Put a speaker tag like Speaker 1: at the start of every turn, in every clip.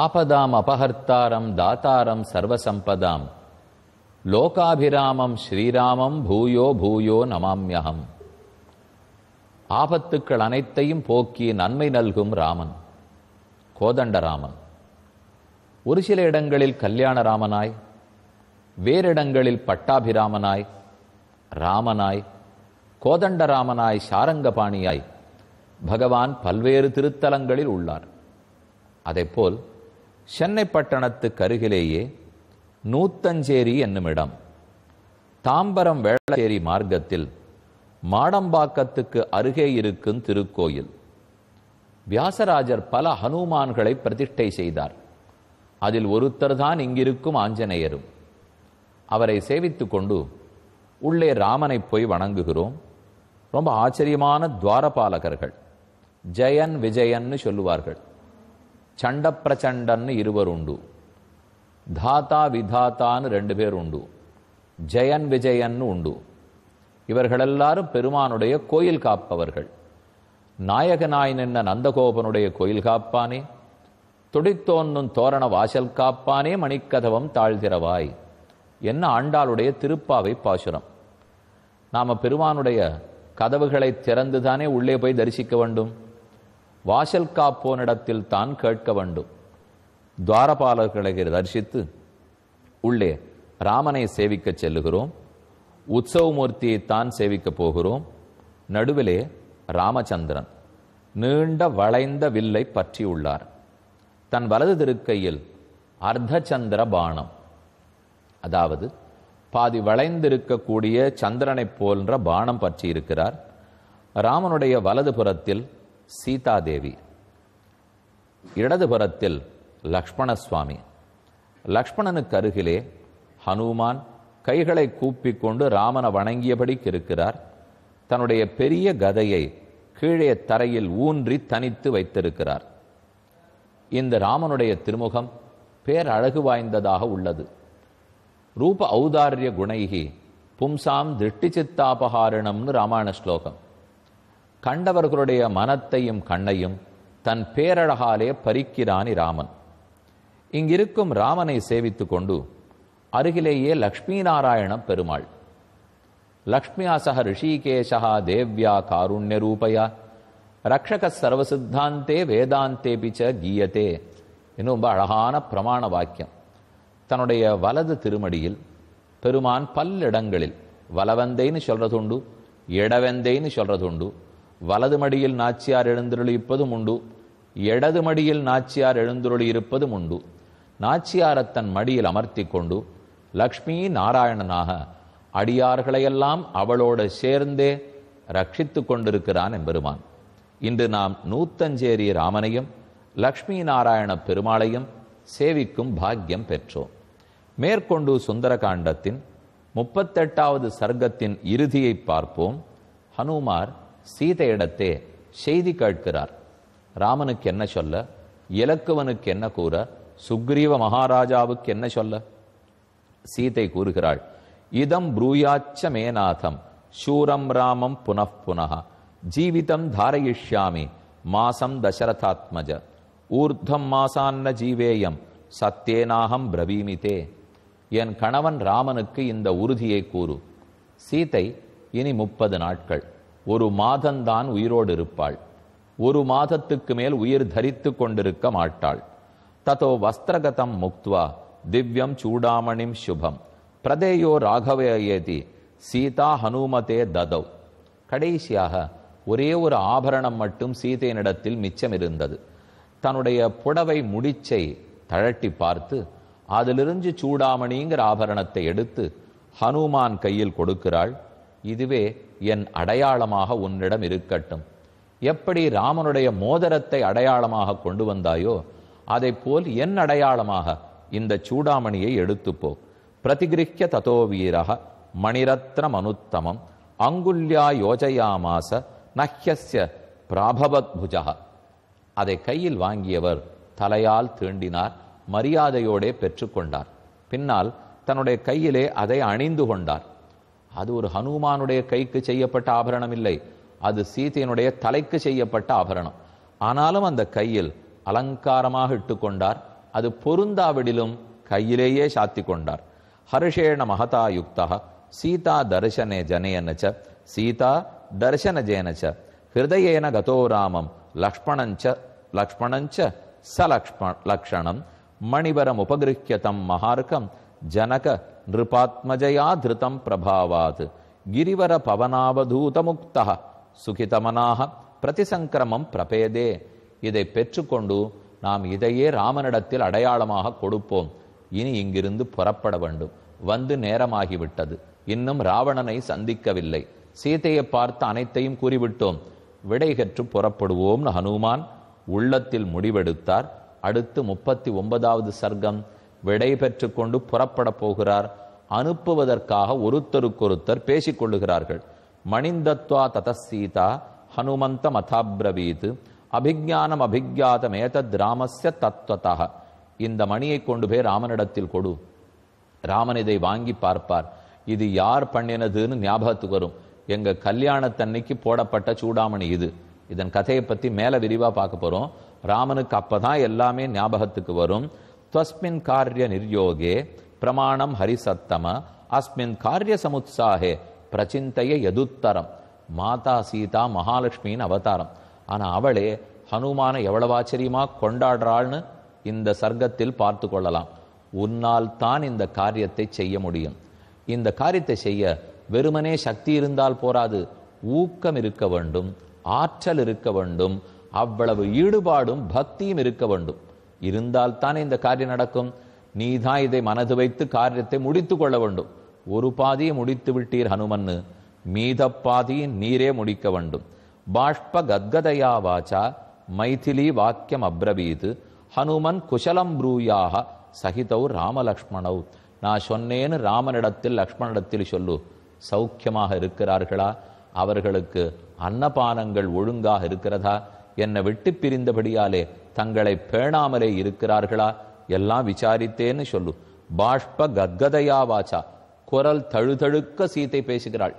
Speaker 1: ஆபதாம் அபஹர்த்தாரம் தாத்தாரம் சர்வசம்பதாம். லோகாபிராமம் ஸ்ரீராமம் பூயோ பூயோ நமாம்யகம் ஆபத்துக்கள் அனைத்தையும் போக்கி நன்மை நல்கும் ராமன் கோதண்டராமன். ஒரு சில இடங்களில் கல்யாணராமனாய் வேறிடங்களில் பட்டாபிராமனாய் ராமனாய் கோதண்டராமனாய் சாரங்கபாணியாய் பகவான் பல்வேறு திருத்தலங்களில் உள்ளார். அதேபோல் சென்னை பட்டணத்துக்கு அருகிலேயே நூத்தஞ்சேரி என்னுமிடம். தாம்பரம் வேளச்சேரி மார்க்கத்தில் மாடம்பாக்கத்துக்கு அருகே இருக்கும் திருக்கோயில். வியாசராஜர் பல ஹனுமான்களை பிரதிஷ்டை செய்தார். அதில் ஒருத்தர் தான் இங்கிருக்கும் ஆஞ்சநேயரும். அவரை சேவித்துக் கொண்டு உள்ளே ராமனை போய் வணங்குகிறோம். ரொம்ப ஆச்சரியமான துவாரபாலகர்கள். ஜெயன் விஜயன்னு சொல்லுவார்கள். சண்ட பிரச்சண்டன்னு இருவர் உண்டு. தாத்தா விதாத்தான்னு ரெண்டு பேர் உண்டு. ஜெயன் விஜயன்னு உண்டு. இவர்கள் எல்லாரும் பெருமானுடைய கோயில் காப்பவர்கள். நாயகனாய் நின்ன நந்தகோபனுடைய கோயில் காப்பானே. துடித்தோன்னும் தோரண வாசல் காப்பானே மணிக்கதவம் தாழ்திரவாய் என்ன ஆண்டாளுடைய திருப்பாவை பாசுரம். நாம பெருமானுடைய கதவுகளை திறந்துதானே உள்ளே போய் தரிசிக்க வேண்டும்? வாசல் காப்போனிடத்தில் தான் கேட்க வேண்டும். துவாரபாலர்களை தரிசித்து உள்ளே ராமனை சேவிக்க செல்லுகிறோம். உற்சவமூர்த்தியை தான் சேவிக்க போகிறோம். நடுவிலே ராமச்சந்திரன் நீண்ட வளைந்த வில்லை பற்றியுள்ளார் தன் வலது திருக்கையில் அர்த்தச்சந்திர பானம். அதாவது பாதி வளைந்திருக்கக்கூடிய சந்திரனைப் போன்ற பானம் பற்றி இருக்கிறார். ராமனுடைய வலது புறத்தில் சீதாதேவி. இடது புறத்தில் லக்ஷ்மண சுவாமி லக்ஷ்மணனுக்கு அருகிலே ஹனுமான் கைகளை கூப்பிக்கொண்டு ராமனை வணங்கியபடிக்கு இருக்கிறார். தன்னுடைய பெரிய கதையை கீழே தரையில் ஊன்றி தனித்து வைத்திருக்கிறார். இந்த ராமனுடைய திருமுகம் பேரழகு வாய்ந்ததாக உள்ளது. ரூப ஔதாரிய குணைகி பும்சாம் திருஷ்டி சித்தாபகாரணம்னு ராமாயண ஸ்லோகம். கண்டவர்களுடைய மனத்தையும் கண்ணையும் தன் பேரழகாலே பறிக்கிறானி ராமன். இங்கிருக்கும் ராமனை சேவித்து கொண்டு அருகிலேயே லக்ஷ்மி நாராயண பெருமாள். லக்ஷ்மியா சக ரிஷிகேஷா தேவ்யா காருண்ய ரூபயா. ரக்ஷக சர்வசித்தாந்தே வேதாந்தே பிச்ச கீயத்தே இன்னும் ரொம்ப அழகான பிரமாண வாக்கியம். தன்னுடைய வலது திருமடியில் பெருமான் பல்லிடங்களில் வலவந்தைன்னு சொல்றதுண்டு இடவெந்தைன்னு சொல்றதுண்டு வலது மடியில் நாச்சியார் எழுந்தருளிப்பதும் உண்டு இடது மடியில் நாச்சியார் எழுந்தருளி இருப்பதும் உண்டு. நாச்சியாரை தன் மடியில் அமர்த்தி கொண்டு லக்ஷ்மி நாராயணனாக அடியார்களையெல்லாம் அவளோடு சேர்ந்தே ரட்சித்து கொண்டிருக்கிறான் எம்பெருமான். இன்று நாம் நூத்தஞ்சேரி ராமனையும் லக்ஷ்மி நாராயண பெருமாளையும் சேவிக்கும் பாக்கியம் பெற்றோம். மேற்கொண்டு சுந்தரகாண்டத்தின் முப்பத்தெட்டாவது சர்க்கத்தின் இறுதியை பார்ப்போம். ஹனுமார் சீதையிடத்தே செய்தி கேட்கிறார். ராமனுக்கு என்ன சொல்ல? இலக்குவனுக்கு என்ன கூற? சுக்ரீவ மகாராஜாவுக்கு என்ன சொல்ல? சீதை கூறுகிறாள் இதம் ப்ரூயாச்ச மேநாதம் சூரம் ராமம் புனப்புனக ஜீவிதம் தாரயிஷ்யாமி மாசம் தசரதாத்மஜ ஊர்தம் மாசான்ன ஜீவேயம் சத்தேனாகம் பிரவீமிதே. என் கணவன் ராமனுக்கு இந்த உறுதியை கூறு. சீதை இனி முப்பது நாட்கள் ஒரு மாதந்தான் உயிரோடு இருப்பாள் ஒரு மாதத்துக்கு மேல் உயிர் தரித்து கொண்டிருக்க மாட்டாள். ததோ வஸ்திரகதம் முக்துவா திவ்யம் சூடாமணிம் சுபம். பிரதேயோ ராகவேயேதி சீதா ஹனுமதே ததவ் கடைசியாக ஒரே ஒரு ஆபரணம் மட்டும் சீதையனிடத்தில் மிச்சம் இருந்தது தன்னுடைய புடவை முடிச்சை தழட்டி பார்த்து அதிலிருந்து சூடாமணிங்கிற ஆபரணத்தை எடுத்து ஹனுமான் கையில் கொடுக்கிறாள். இதுவே என் அடையாளமாக உன்னிடம் இருக்கட்டும். எப்படி ராமனுடைய மோதிரத்தை அடையாளமாக கொண்டு வந்தாயோ அதை போல் என் அடையாளமாக இந்த சூடாமணியை எடுத்துப்போ. பிரதிகிரிக்க ததோ வீரக மணிரத்னம் அனுத்தமம் அங்குல்யா யோஜயாமாச நஹ்யஸ்ய பிராபவத் புஜக அதை கையில் வாங்கியவர் தலையால் தீண்டினார் மரியாதையோடே பெற்றுக்கொண்டார். பின்னால் தன்னுடைய கையிலே அதை அணிந்து கொண்டார். அது ஒரு ஹனுமானுடைய கைக்கு செய்யப்பட்ட ஆபரணம் இல்லை. அது சீதையினுடைய தலைக்கு செய்யப்பட்ட ஆபரணம். ஆனாலும் அந்த கையில் அலங்காரமாக இட்டுக்கொண்டார். அது பொருந்தாவிடிலும் கையிலேயே சாத்தி கொண்டார். ஹர்ஷேண மகதா யுக்தா சீதா தர்சனே ஜனேன ச சீதா தர்சனஜேன ஜேனச்ச ஹிருதயேன கதோ ராமம் லக்ஷ்மணஞ்ச லக்ஷ்மணஞ்ச சலக்ஷ்ம லக்ஷணம் மணிவரம் உபகிருஹ்யதம் மகார்க்கம் ஜனக நிருபாத்மஜயா திருதம் பிரபாவாத். கிரிவர பவனாவதூதமுக்தா சுகிதமனாக பிரதிசங்கிரமம் பிரபேதே. இதை பெற்றுக்கொண்டு நாம் இதையே ராமனிடத்தில் அடையாளமாக கொடுப்போம். இனி இங்கிருந்து புறப்பட வேண்டும். வந்து நேரமாகிவிட்டது. இன்னும் ராவணனை சந்திக்கவில்லை. சீதையை பார்த்து அனைத்தையும் கூறிவிட்டோம். விடை கற்று புறப்படுவோம்னு ஹனுமான். உள்ளத்தில் முடிவெடுத்தார். அடுத்து முப்பத்தி ஒன்பதாவது சர்க்கம். விடை பெற்றுக்கொண்டு புறப்பட போகிறார். அனுப்புவதற்காக ஒருத்தருக்கொருத்தர் பேசிக்கொள்ளுகிறார்கள். மணிந்தத்வா ததசீதா ஹனுமந்த மதாப்ரவீத். அபிஜானம் அபிஜாதம் ஏதத் ராமஸ்ய தத்வதா. இந்த மணியை கொண்டு போய் ராமனிடத்தில் கொடு. ராமன் இதை வாங்கி பார்ப்பார். இது யார் பண்ணினதுன்னு ஞாபகத்துக்கு வரும். எங்க கல்யாணத்தன்னைக்கு போடப்பட்ட சூடாமணி இது. இதன் கதையை பத்தி மேல விரிவா பார்க்க போறோம். ராமனுக்கு அப்பதான் எல்லாமே ஞாபகத்துக்கு வரும். தஸ்மின் காரிய நிர்யோகே பிரமாணம் ஹரிசத்தம அஸ்மின் காரிய சமுத்சாகே பிரச்சிந்தைய எதுத்தரம் மாதா சீதா மகாலட்சுமியின் அவதாரம். ஆனால் அவளே ஹனுமான எவ்வளவாச்சரியமாக கொண்டாடுறாள்னு இந்த சர்க்கத்தில் பார்த்து கொள்ளலாம். உன்னால் தான் இந்த காரியத்தை செய்ய முடியும். இந்த காரியத்தை செய்ய வெறுமனே சக்தி இருந்தால் போராது. ஊக்கம் இருக்க வேண்டும் ஆற்றல் இருக்க வேண்டும் அவ்வளவு ஈடுபாடும் பக்தியும் இருக்க வேண்டும். இருந்தால்தானே இந்த காரியம் நடக்கும். நீ தான் இதை மனது வைத்து காரியத்தை முடித்து கொள்ள வேண்டும். ஒரு பாதியை முடித்து விட்டீர் ஹனுமன்னு. மீத பாதியை நீரே முடிக்க வேண்டும். பாஷ்ப கத்கதையா வாச்சா மைதிலி வாக்கியம் அப்ரவீது. ஹனுமன் குசலம் ப்ரூயாக சகிதவு ராமலக்ஷ்மணவ் நான் சொன்னேன்னு ராமனிடத்தில் லக்ஷ்மணிடத்தில் சொல்லு. சௌக்கியமாக இருக்கிறார்களா? அவர்களுக்கு அன்னபானங்கள் ஒழுங்காக இருக்கிறதா? என்னை விட்டு பிரிந்தபடியாலே தங்களை பேணாமலே இருக்கிறார்களா? எல்லாம் விசாரித்தேன்னு சொல்லு. பாஷ்ப கத்கதையா வாச்சா. குரல் தழுதழுக்க சீத்தை பேசுகிறாள்.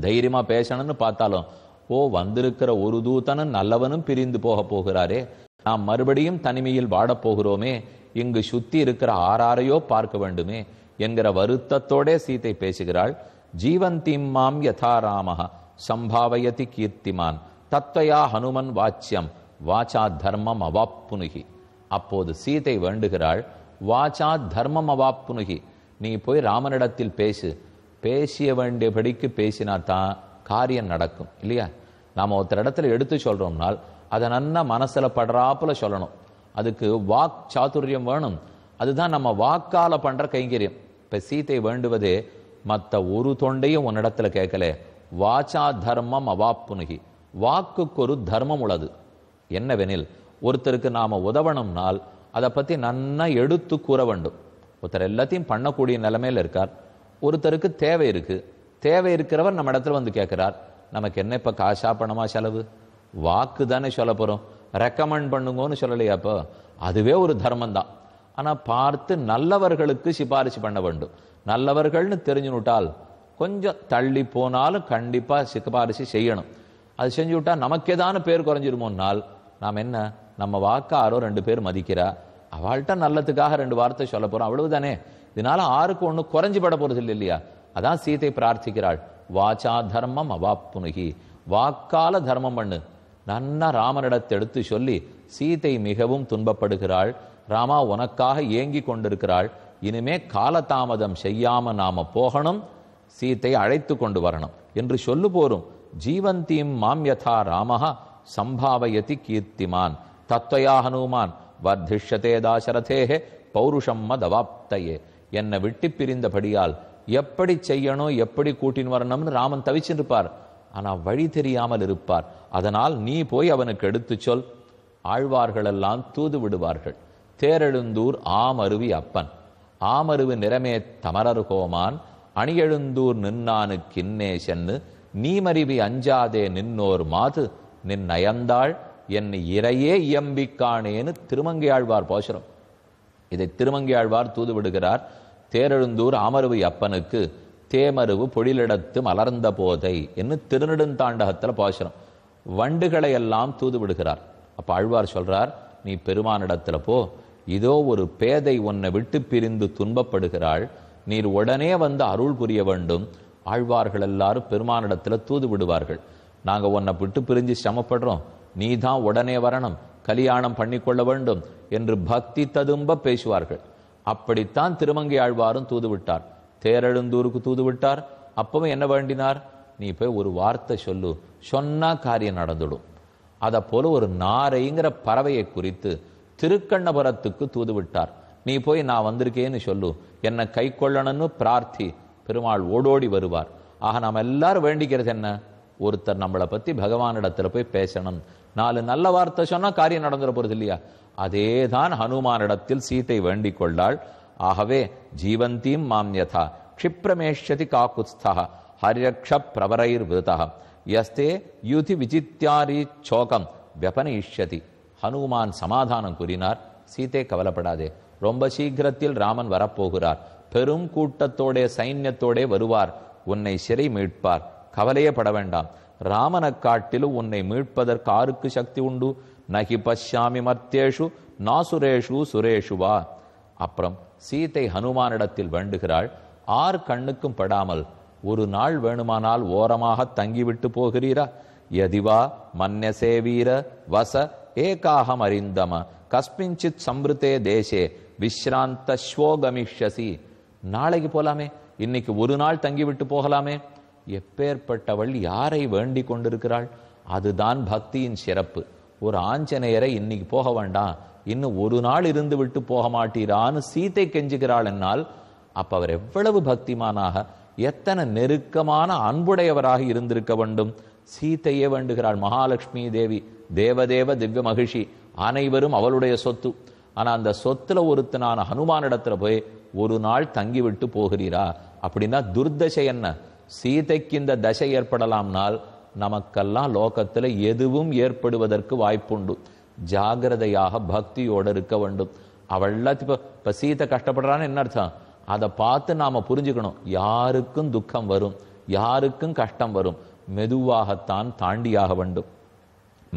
Speaker 1: தைரியமா பேசணும்னு பார்த்தாலும் ஓ வந்திருக்கிற ஒரு தூதனும் நல்லவனும் பிரிந்து போக போகிறாரே. நாம் மறுபடியும் தனிமையில் வாடப்போகிறோமே இங்கு சுத்தி இருக்கிற ஆறாரையோ பார்க்க வேண்டுமே என்கிற வருத்தத்தோடே சீத்தை பேசுகிறாள். ஜீவந்திம் மாம் யதா ராமஹ சம்பாவயதி கீர்த்திமான் தத்வயா ஹனுமன் வாச்சியம் வாச்சா தர்மம் அவாப்புனுகி அப்போது சீதை வேண்டுகிறாள் வாச்சா தர்மம் அவாப்புனுகி நீ போய் ராமனிடத்தில் பேசு. பேசிய வேண்டியபடிக்கு பேசினா தான் காரியம் நடக்கும். இல்லையா? நாம் ஒருத்தர் இடத்துல எடுத்து சொல்கிறோம்னால் அதை நன்னா மனசில் படுறாப்புல சொல்லணும். அதுக்கு வாக் சாதுரியம் வேணும். அதுதான் நம்ம வாக்கால பண்ணுற கைங்கரியம். இப்போ சீதை வேண்டுவதே மற்ற ஒரு தொண்டையும் உன்னிடத்தில் கேட்கல. வாச்சா தர்மம் அவாப்புனுகி வாக்குக்கு ஒரு தர்மம் உள்ளது. என்னவெனில் ஒருத்தருக்கு நாம உதவணும்னால் அதை பற்றி நன்னா எடுத்து கூற வேண்டும். ஒருத்தர் எல்லாத்தையும் பண்ணக்கூடிய நிலைமையில் இருக்கார். ஒருத்தருக்கு தேவை இருக்கு. தேவை இருக்கிறவர் நம்ம இடத்துல வந்து கேட்குறார் நமக்கு என்ன இப்போ காசா பணமா செலவு? வாக்கு தானே சொல்ல போகிறோம் ரெக்கமெண்ட் பண்ணுங்கன்னு சொல்லலையா அப்போ? அதுவே ஒரு தர்மம் தான் ஆனால் பார்த்து நல்லவர்களுக்கு சிபாரிசு பண்ண வேண்டும். நல்லவர்கள்னு தெரிஞ்சுனுட்டால் கொஞ்சம் தள்ளி போனாலும் கண்டிப்பாக சிபாரிசு செய்யணும். அது செஞ்சு விட்டா நமக்கேதான பேர் குறைஞ்சிருமோன்னால் நாம் என்ன? நம்ம வாக்காரோ ரெண்டு பேர் மதிக்கிறா? அவள்கிட்ட நல்லதுக்காக ரெண்டு வார்த்தை சொல்ல போறோம். அவ்வளவுதானே? இதனால ஆருக்கு ஒன்று குறைஞ்சு பட போறது இல்லை இல்லையா? அதான் சீதை பிரார்த்திக்கிறாள். வாச்சா தர்மம் அவாப்புனுகி வாக்கால தர்மம் பண்ணு. நன்னா ராமனிடத்தை எடுத்து சொல்லி சீதை மிகவும் துன்பப்படுகிறாள். ராமா உனக்காக ஏங்கி கொண்டிருக்கிறாள். இனிமே காலதாமதம் செய்யாம நாம போகணும். சீத்தை அழைத்து கொண்டு வரணும். என்று சொல்லு போரும் ஜீவந்தீம் மாம் யதா சம்பாவயதி கீர்த்திமான் தத்வயா ஹனுமான் வர்திஷதே தாசரதேஹே பௌருஷம் மதவாப்தையே. என்னை விட்டு பிரிந்தபடியால் எப்படி செய்யணும் எப்படி கூட்டின் வரணும்னு ராமன் தவிச்சிருப்பார் ஆனால் வழி தெரியாமல் இருப்பார். அதனால் நீ போய் அவனுக்கு எடுத்துச் சொல். ஆழ்வார்களெல்லாம் தூது விடுவார்கள். தேரெழுந்தூர் ஆமருவி அப்பன். ஆமருவு நிறமே தமரர்கோமான் அணியெழுந்தூர் நின்னானு கின்னே சென்னு. நீமறிவி அஞ்சாதே நின்னோர் மாது. நின் நயந்தாள் என் இறையே இயம்பிக்கானேன்னு திருமங்கையாழ்வார் போஷரம். இதை திருமங்கையாழ்வார் தூது விடுகிறார் தேரெழுந்தூர் ஆமருவி அப்பனுக்கு தேமருவு பொழிலிடத்து மலர்ந்த போதை என்று திருநெடுந்தாண்டகத்தில் போஷரம். வண்டுகளை எல்லாம் தூது விடுகிறார். அப்ப ஆழ்வார் சொல்றார் நீ பெருமானிடத்துல போ இதோ ஒரு பேதை உன்னை விட்டு பிரிந்து துன்பப்படுகிறாள். நீர் உடனே வந்து அருள் புரிய வேண்டும். ஆழ்வார்கள் எல்லாரும் பெருமானிடத்துல தூது விடுவார்கள். நாங்கள் உன்னை விட்டு பிரிஞ்சு சிரமப்படுறோம். நீ தான் உடனே வரணும். கல்யாணம் பண்ணிக்கொள்ள வேண்டும் என்று பக்தி ததும்ப பேசுவார்கள். அப்படித்தான் திருமங்கை ஆழ்வாரும் தூது விட்டார் தேரெழுந்தூருக்கு தூது விட்டார் அப்பவும் என்ன வேண்டினார்? நீ போய் ஒரு வார்த்தை சொல்லு. சொன்னா காரியம் நடந்துடும். அதை போல ஒரு நாரைங்கிற பறவையை குறித்து திருக்கண்ணபுரத்துக்கு தூது விட்டார் நீ போய் நான் வந்திருக்கேன்னு சொல்லு. என்னை கை கொள்ளணும்னு பிரார்த்தி. பெருமாள் ஓடோடி வருவார். ஆக நாம் எல்லாரும் வேண்டிக்கிறது என்ன? ஒருத்தர் நம்மளை பத்தி பகவானிடத்துல போய் பேசணும். நாலு நல்ல வார்த்தை சொன்னால் காரியம் நடந்துட போகிறது இல்லையா? அதே தான் ஹனுமானிடத்தில் சீத்தை வேண்டிக் கொண்டாள். ஆகவே ஜீவந்தீம் மாம்யதா க்ஷிப்ரமேஷதி காக்குஸ்தா ஹரியக்ஷ பிரபரைர் விருதா யஸ்தே யுதி விஜித்யாரி சோகம் வெபனிஷ்யதி ஹனுமான் சமாதானம் கூறினார். சீத்தை கவலைப்படாதே. ரொம்ப சீக்கிரத்தில் ராமன் வரப்போகிறார். பெரும் கூட்டத்தோடே சைன்யத்தோடே வருவார். உன்னை சிறை மீட்பார். கவலையே பட வேண்டாம் ராமனை காட்டிலும் உன்னை மீட்பதற்கு ஆருக்கு சக்தி உண்டு. நகி பஷ்யாமி மர்த்தேஷு நாசுரேஷு சுரேஷுவா அப்புறம் சீதை ஹனுமானிடத்தில் வேண்டுகிறாள். ஆர் கண்ணுக்கும் படாமல் ஒரு நாள் வேணுமானால் ஓரமாக தங்கிவிட்டு போகிறீரா? யதிவா மன்னசே வீர வச ஏகாகம் அறிந்தம. கஸ்மிஞ்சித் சம்ருத்தே தேசே விஸ்ராந்த ஸ்வோகமிஷசி நாளைக்கு போலாமே. இன்னைக்கு ஒரு நாள் தங்கிவிட்டு போகலாமே. எப்பேற்பட்டவள் யாரை வேண்டி கொண்டிருக்கிறாள்? அதுதான் பக்தியின் சிறப்பு. ஒரு ஆஞ்சநேயரை இன்னைக்கு போக வேண்டாம். இன்னும் ஒரு நாள் இருந்து விட்டு போக மாட்டீரான்னு சீத்தை கெஞ்சுகிறாள் என்னால். அப்ப அவர் எவ்வளவு பக்திமானாக எத்தனை நெருக்கமான அன்புடையவராக இருந்திருக்க வேண்டும். சீத்தையே வேண்டுகிறாள் மகாலட்சுமி தேவி தேவதேவ திவ்ய மகிழ்ச்சி அனைவரும் அவளுடைய சொத்து. ஆனா அந்த சொத்துல ஒருத்தனான ஹனுமானிடத்துல போய் ஒரு நாள் தங்கி விட்டு போகிறீரா? அப்படின்னா துர்தசை என்ன? சீதைக்கு இந்த தசை ஏற்படலாம்னால் நமக்கெல்லாம் லோகத்துல எதுவும் ஏற்படுவதற்கு வாய்ப்புண்டு. ஜாகிரதையாக பக்தியோடு இருக்க வேண்டும். அவள்லாம் இப்போ இப்போ சீதை கஷ்டப்படுறான்னு என்ன அர்த்தம்? அதை பார்த்து நாம புரிஞ்சுக்கணும். யாருக்கும் துக்கம் வரும். யாருக்கும் கஷ்டம் வரும். மெதுவாகத்தான் தாண்டியாக வேண்டும்.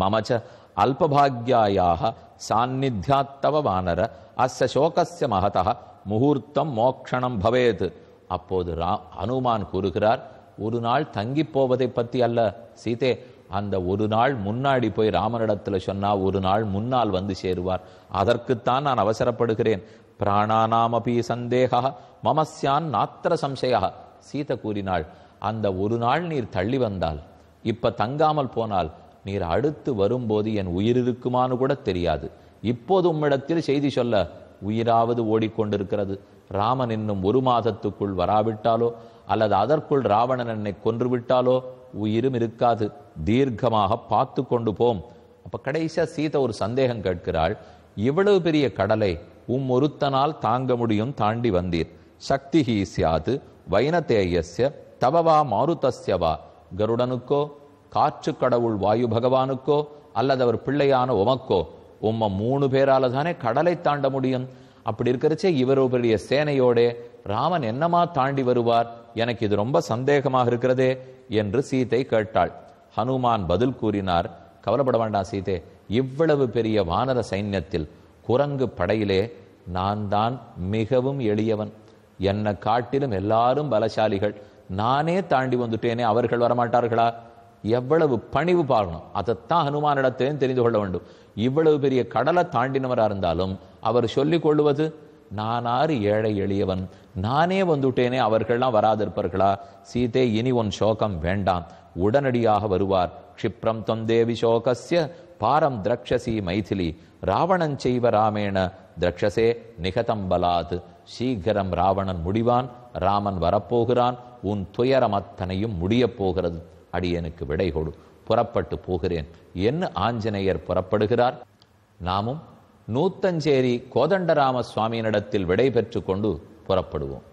Speaker 1: மமச்ச அல்பபாகியாயாக சாநித்தியாத்தவ வானர அஸ்ய சோகஸ்ய மகதா முகூர்த்தம் மோக்ஷணம் பவேத். அப்போது ரா அனுமான் கூறுகிறார் ஒரு நாள் தங்கி போவதை பற்றி அல்ல. சீதே அந்த ஒரு நாள் முன்னாடி போய் ராமனிடத்தில் சொன்னால் ஒரு நாள் முன்னால் வந்து சேருவார். அதற்குத்தான் நான் அவசரப்படுகிறேன். பிராணானாமபி சந்தேகா மமஸ்யான் நாத்திர சம்சயா. சீத கூறினாள் அந்த ஒரு நாள் நீர் தள்ளி வந்தால் இப்ப தங்காமல் போனால் நீர் அடுத்து வரும்போது என் உயிர் இருக்குமான்னு கூட தெரியாது. இப்போது உம்மிடத்தில் செய்தி சொல்ல உயிராவது ஓடிக்கொண்டிருக்கிறது. ராமன் இன்னும் ஒரு மாதத்துக்குள் வராவிட்டாலோ அல்லது அதற்குள் ராவணன் என்னை கொன்று விட்டாலோ உயிரும் இருக்காது. தீர்க்கமாக பார்த்து கொண்டு போம். அப்ப கடைசியா சீதை ஒரு சந்தேகம் கேட்கிறாள் இவ்வளவு பெரிய கடலை உம் ஒருத்தனால் தாங்க முடியும் தாண்டி வந்தீர். சக்தி ஹீ சியாது வைனதேயஸ்ய தவவா மாருதஸ்யவா கருடனுக்கோ காற்று கடவுள் வாயு பகவானுக்கோ அல்லது அவர் பிள்ளையான உமக்கோ உம்ம மூணு பேரால தானே கடலை தாண்ட முடியும்? அப்படி இருக்கிறச்சே இவர் பெரிய சேனையோட ராமன் என்னமா தாண்டி வருவார்? எனக்கு இது ரொம்ப சந்தேகமாக இருக்கிறதே என்று சீதை கேட்டாள். ஹனுமான் பதில் கூறினார் கவலைப்பட வேண்டாம் சீதே இவ்வளவு பெரிய வானர சைன்யத்தில் குரங்கு படையிலே நான் தான் மிகவும் எளியவன். என்னை காட்டிலும் எல்லாரும் பலசாலிகள். நானே தாண்டி வந்துட்டேனே அவர்கள் வரமாட்டார்களா? எவ்வளவு பணிவு பார்க்கணும் அதைத்தான் ஹனுமானிடத்திலேயும் தெரிந்து கொள்ள வேண்டும். இவ்வளவு பெரிய கடலை தாண்டினவரா இருந்தாலும் அவர் சொல்லிக் கொள்வது நானாறு ஏழை எளியவன். நானே வந்துட்டேனே அவர்கள்லாம் வராதிருப்பார்களா? சீதே இனி உன் சோகம் வேண்டாம். உடனடியாக வருவார். க்ஷிப்ரம் தொந்தேவி சோகஸ்ய பாரம் திரக்ஷசி மைதிலி. ராவணன் செய்வ ராமேண திரக்ஷசே நிகதம்பலாத் சீக்கிரம் ராவணன் முடிவான். ராமன் வரப்போகிறான். உன் துயரம் அத்தனையும் முடியப் போகிறது. அடியனுக்கு விடை கொடு. புறப்பட்டு போகிறேன். என்ன ஆஞ்சநேயர் புறப்படுகிறார்? நாமும் நூத்தஞ்சேரி கோதண்டராம சுவாமியினிடத்தில் விடை பெற்று கொண்டு புறப்படுவோம்.